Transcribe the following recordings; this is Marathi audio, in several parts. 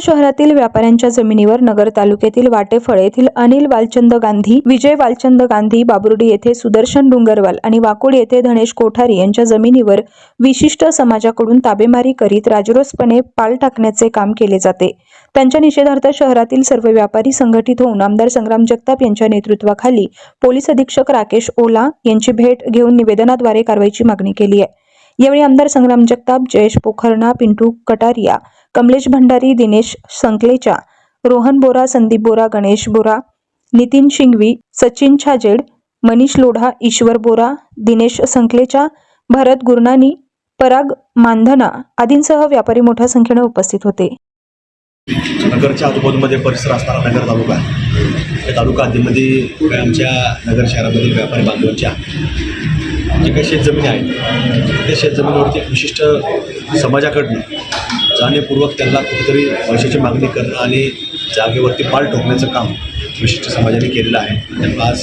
शहरातील व्यापाऱ्यांच्या जमिनीवर नगर तालुक्यातील वाटेफळ येथील अनिल वालचंद गांधी विजय वालचंद गांधी बाबुर्डी येथे सुदर्शन डुंगरवाल आणि वाकोड येथे धनेश कोठारी यांच्या जमिनीवर विशिष्ट समाजाकडून ताबेमारी करीत राजरोसपणे पाल टाकण्याचे काम केले जाते. त्यांच्या निषेधार्थ शहरातील सर्व व्यापारी संघटित होऊन आमदार संग्राम जगताप यांच्या नेतृत्वाखाली पोलीस अधीक्षक राकेश ओला यांची भेट घेऊन निवेदनाद्वारे कारवाईची मागणी केली आहे. यावेळी आमदार संग्राम जगताप जयेश पोखरणा पिंटू कटारिया कमलेश भंडारी दिनेश संकलेचा रोहन बोरा संदीप बोरा गणेश बोरा नितीन शिंगवी सचिन छाजेड मनीष लोढा ईश्वर बोरा दिनेश संकलेचा भरत गुरनानी पराग मानधना आदींसह व्यापारी मोठ्या संख्येने उपस्थित होते. नगरच्या आजूबाजूमध्ये परिसर असणारा नगर तालुका या तालुका आधीमध्ये आमच्या नगर शहरामधील व्यापारी बांधवांच्या जे काही शेतजमिनी आहेत त्या शेतजमिनीवरती विशिष्ट समाजाकडनं जाणीवपूर्वक त्यांना कुठेतरी पैशाची मागणी करणं आणि जागेवरती पाल ठोकण्याचं काम विशिष्ट समाजाने केलेलं आहे. त्यांना आज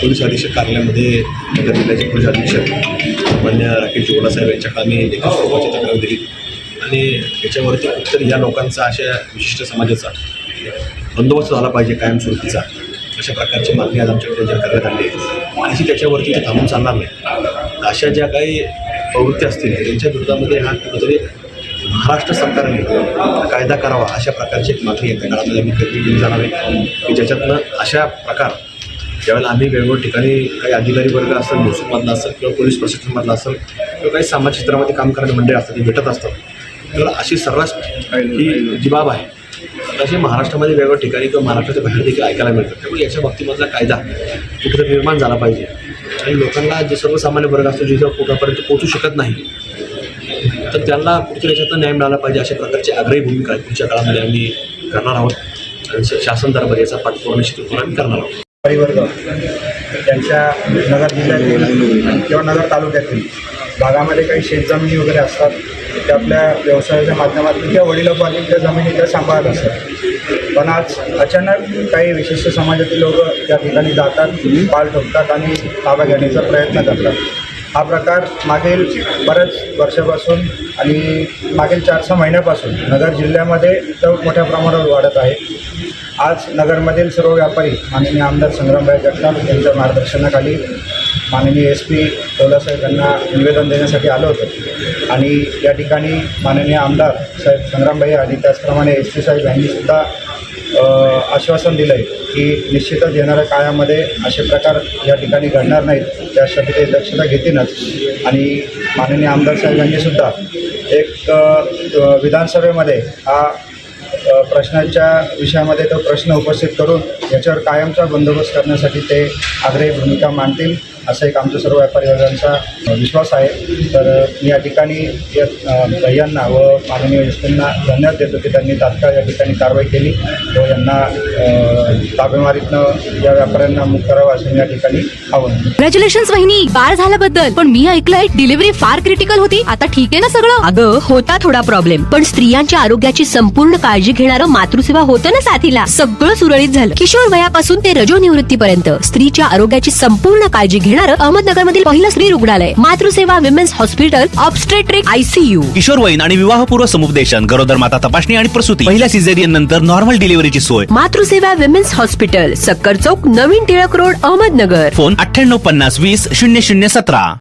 पोलीस अधीक्षक कार्यालयामध्ये नगर जिल्ह्याचे पोलीस अधीक्षक मान्य राकेश जोगडासाहेब यांच्या कामी देखील स्वरूपाची तक्रार दिली. आणि याच्यावरती कुठेतरी या लोकांचा अशा विशिष्ट समाजाचा बंदोबस्त झाला पाहिजे कायमस्वरूपीचा. अशा प्रकारची मागणी आज आमच्याकडे त्यांच्या करण्यात आली आहे. आणि त्याच्यावरती ते थांबून चालणार नाही. अशा ज्या काही प्रवृत्ती असतील त्यांच्या विरोधामध्ये हा कुठेतरी महाराष्ट्र सरकारने कायदा करावा अशा प्रकारची एक मागणी येत्या काळामध्ये आम्ही कधी घेऊन जाणार आहे की ज्याच्यातनं अशा प्रकार ज्यावेळेला आम्ही वेगवेगळ्या ठिकाणी काही अधिकारी वर्ग असेल महसूलमधला असेल किंवा पोलीस प्रशासनमधला असेल किंवा काही सामाजिक क्षेत्रामध्ये काम करणारे मंडळी असतात ते भेटत असतात. तर अशी सर्रास ही जी बाब आहे तशी महाराष्ट्रामध्ये वेगवेगळ्या ठिकाणी किंवा महाराष्ट्राच्या बाहेर देखील ऐकायला मिळतात त्यामुळे याच्या बाबतीमधला कायदा कुठेतरी निर्माण झाला पाहिजे. आणि लोकांना जे सर्वसामान्य वर्ग असतो जिथं कुठंपर्यंत पोहोचू शकत नाही तर त्यांना कुठेतरी याच्यात न्याय मिळाला पाहिजे अशा प्रकारची आग्रही भूमिका पुढच्या काळामध्ये आम्ही करणार आहोत. आणि शासन दरबारी याचा पाठपुरावा निश्चितपणे आम्ही करणार आहोत. परिवर्ग त्यांच्या नगर जिल्ह्यातील किंवा नगर तालुक्यातील भागामध्ये काही शेतजमिनी वगैरे असतात त्या आपल्या व्यवसायाच्या माध्यमातून किंवा वडिलोपार्जित त्या जमिनी त्या सांभाळत असतात. पण आज अचानक काही विशिष्ट समाजातील लोक त्या ठिकाणी जातात पाल ठोकतात आणि ताबा घेण्याचा प्रयत्न करतात. हा प्रकार मागील बऱ्याच वर्षापासून आणि मागील चार सहा महिन्यापासून नगर जिल्ह्यामध्ये तर मोठ्या प्रमाणावर वाढत आहे. आज नगरमधील सर्व व्यापारी माननीय आमदार संग्रामभाई जगताप यांच्या मार्गदर्शनाखाली माननीय एस पी साहेब यांना निवेदन देण्यासाठी आलो होतो. आणि या ठिकाणी माननीय आमदार साहेब संग्रामभाई आणि त्याचप्रमाणे एस पी साहेब यांनीसुद्धा आश्वासन दिलं आहे की निश्चितच येणाऱ्या काळामध्ये असे प्रकार या ठिकाणी घडणार नाहीत. त्यासाठी ते दक्षता घेतीलच. आणि माननीय आमदार साहेबांनीसुद्धा एक विधानसभेमध्ये हा प्रश्नांच्या विषयामध्ये तो प्रश्न उपस्थित करून याच्यावर कायमचा बंदोबस्त करण्यासाठी ते आग्रही भूमिका मांडतील. असा एक आमच्या सर्व व्यापारी वर्गांचा विश्वास आहे. तर मी या ठिकाणी या भैयांना व माननीय एसपींना धन्यवाद देतो की त्यांनी तात्काळ या ठिकाणी कारवाई केली व यांना ताबेमारीतनं या व्यापाऱ्यांना मुक्त करावं असं मी या ठिकाणी आवाहन कॉंग्रॅच्युलेशन वहिनी. बाळ झाल्याबद्दल. पण मी ऐकलंय डिलिव्हरी फार क्रिटिकल होती. आता ठीक आहे ना सगळं? अगं होता थोडा प्रॉब्लेम पण स्त्रियांच्या आरोग्याची संपूर्ण काळजी घेणारं मातृसेवा होतं ना साथीला? सगळं सुरळीत झालं. किशोर वयापासून ते रजो निवृत्तीपर्यंत स्त्रीच्या आरोग्याची संपूर्ण काळजी घेणारं अहमदनगर मधील पहिलं स्त्री रुग्णालय Matruseva women's hospital obstetric ICU किशोरवयीन आणि विवाहपूर्व समुपदेशन गरोदर माता तपासणी आणि प्रसूती पहिल्या सिझेरियन नंतर नॉर्मल डिलिव्हरीची सोय. मातृसेवा विमेन्स हॉस्पिटल सक्कर चौक नवीन टिळक रोड अहमदनगर. फोन अठ्ठ्याण्णव पन्नास वीस शून्य शून्य सतरा.